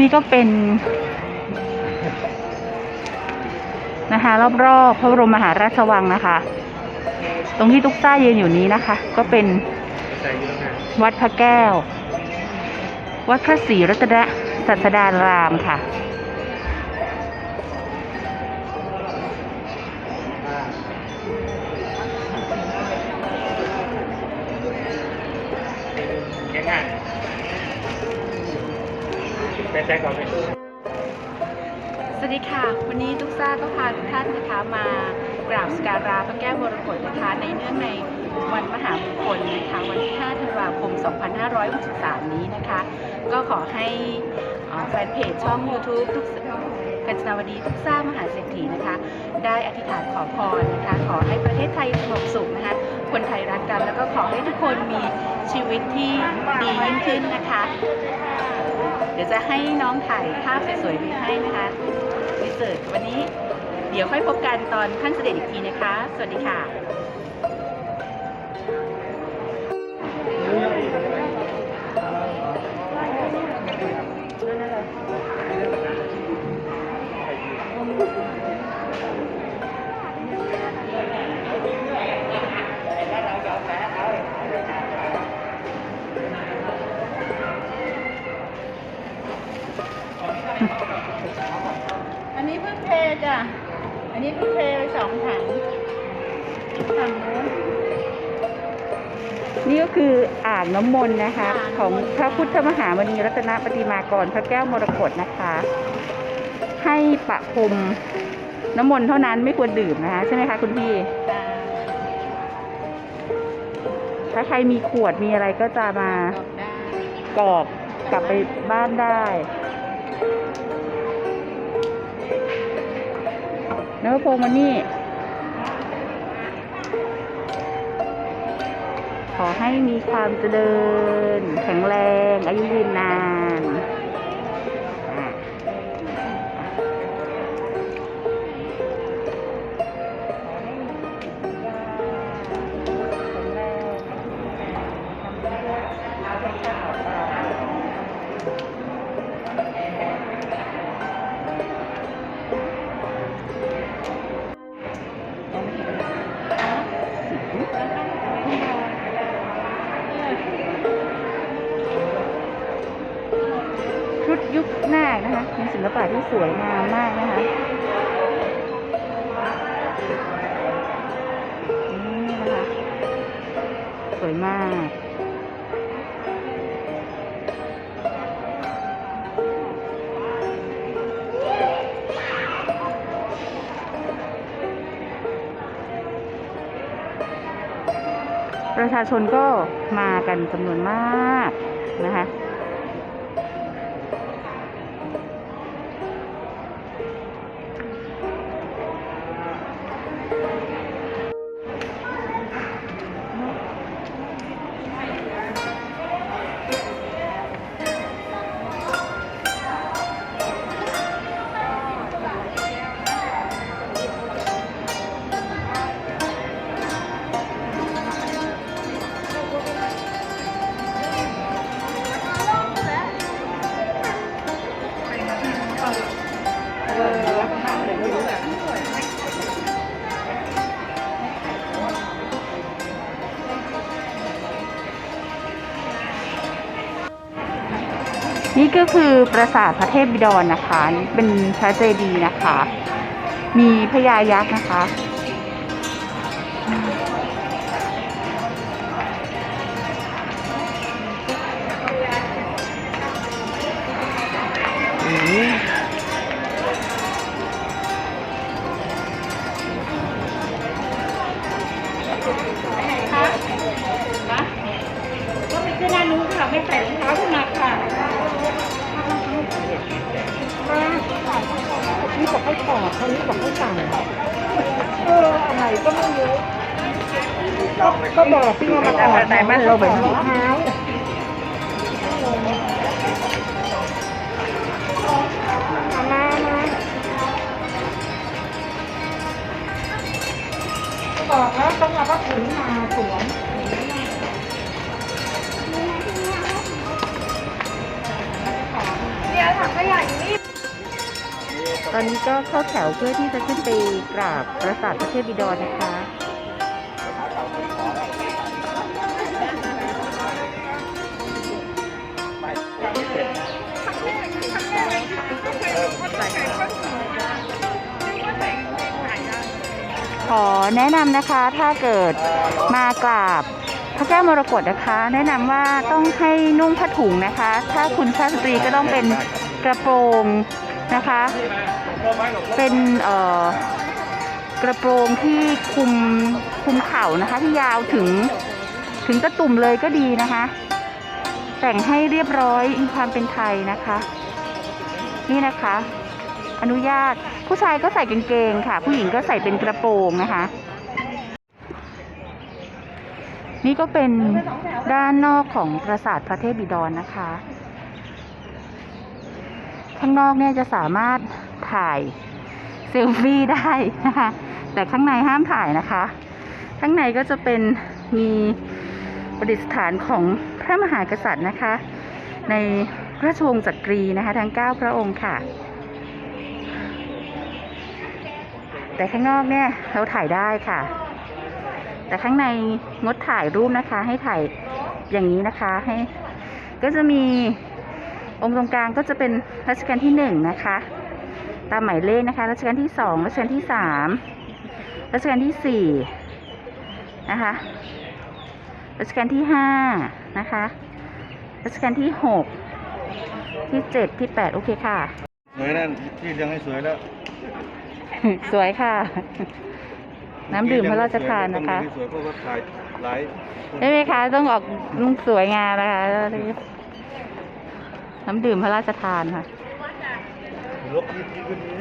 นี่ก็เป็น นะคะ รอบๆพระบรมมหาราชวังนะคะ ตรงที่ตุ๊กต้ายืนอยู่นี้นะคะ ก็เป็นวัดพระแก้ว วัดพระศรีรัตนสัสดารามค่ะง่ายๆ ไปแจ็คก่อนไหมสวัสดีค่ะ วันนี้ทุกซ่าก็พาทุกท่านนะคะมากราบสการะพระแก้วมรกตนะคะในเนื่องในวันมหามงคลนะคะวันที่ 5 ธันวาคม 2563 นี้นะคะ ก็ขอให้แฟนเพจช่อง YouTube ทุกกัญจนาวดีทุกซ่ามหาเศรษฐีนะคะ ได้อธิษฐานขอพรนะคะ ขอให้ประเทศไทยสงบสุขนะคะ คนไทยรักกันแล้วก็ขอให้ทุกคนมีชีวิตที่ดียิ่งขึ้นนะคะ เดี๋ยวจะให้น้องถ่ายภาพสวยๆไปให้นะคะรีเสิร์ชวันนี้เดี๋ยวค่อยพบกันตอนท่านเสด็จอีกทีนะคะ สวัสดีค่ะ นนี้เพิ่งเทจ้ะ อันนี้เพิ่งเทไปสองถังถังนู้น นี่ก็คืออ่างน้ำมนต์นะคะ อ่างน้ำมนต์ ของพระพุทธมหามณีรัตนปฏิมากรพระแก้วมรกตนะคะ ให้ประพรมน้ำมนต์เท่านั้นไม่ควรดื่มนะคะ ใช่ไหมคะคุณพี่อ่าถ้าใครมีขวดมีอะไรก็จะมา ตอบได้กรอกกลับไปบ้านได้ นื้อโพงมานนี่ ขอให้มีความเจริญ แข็งแรง อายุยืนนานอะ นาคนะคะเป็นศิลปะที่สวยงามมากนะคะนี่นะคะ สวยมากประชาชนก็มากันจำนวนมากนะคะ นี่ก็คือปราสาทพระเทพบิดรนนะคะ เป็นพระเจดีย์นะคะ มีพญายักษ์นะคะก็ไปขึ้นด้านู้นค่ะไม่ใส่รองเท้าขึ้นมาค่ะ นี่บอกให้ถอดเขานี่บอกให้สั่งเอออะไรก็ไม่รู้ก็บอกพี่ว่ามาถอดแต่มันเราแบบรองเท้บอกแล้วต้องเอาผ้าถุงมาสวม เนี่ยทถังขยะอยู่นี่ ตอนนี้ก็เข้าแถวเพื่อที่จะขึ้นไปกราบปราสาทพระเทพบิดรนะคะ ขอแนะนำนะคะถ้าเกิดมากราบ พระแก้วมรกตนะคะ แนะนำว่าต้องให้นุ่งผ้าถุงนะคะ ถ้าคุณชาสตรีก็ต้องเป็นกระโปรงนะคะ เป็นเอ่อกระโปรงที่คุมคุมเข่านะคะที่ยาวถึงถึงตะตุ่มเลยก็ดีนะคะ แต่งให้เรียบร้อยมีความเป็นไทยนะคะ นี่นะคะ อนุญาตผู้ชายก็ใส่กางเกงค่ะ ผู้หญิงก็ใส่เป็นกระโปรงนะคะ นี่ก็เป็นด้านนอกของปราสาทพระเทพบิดรนนะคะ ข้างนอกเนี่ยจะสามารถถ่ายเซลฟี่ได้นะคะ แต่ข้างในห้ามถ่ายนะคะ ข้างในก็จะเป็นมีประดิษฐานของพระมหากษัตริย์นะคะ ในพระราชวงศ์จักรีนะคะ ทั้ง 9 พระองค์ค่ะ แต่ข้างนอกเนี่ยเราถ่ายได้ค่ะ แต่ข้างในงดถ่ายรูปนะคะ ให้ถ่ายอย่างนี้นะคะให้ ก็จะมีองค์ตรงกลางก็จะเป็นรัชกาลที่หนึ่งนะคะ ตามหมายเลขนะคะ รัชกาลที่สองรัชกาลที่สามรัชกาลที่สี่นะคะรัชกาลที่ห้านะคะรัชกาลที่หกที่เจ็ดที่แปดโอเคค่ะ สวยนั่นที่เลี้ยงให้สวยแล้ว สวยค่ะ น้ำดื่มพระราชทานนะคะสวยเพราะว่าถ่ายหลายใช่ไหมคะต้องออกสวยงามนะคะน้ำดื่มพระราชทานค่ะลบที่ที่ขึ้นนี้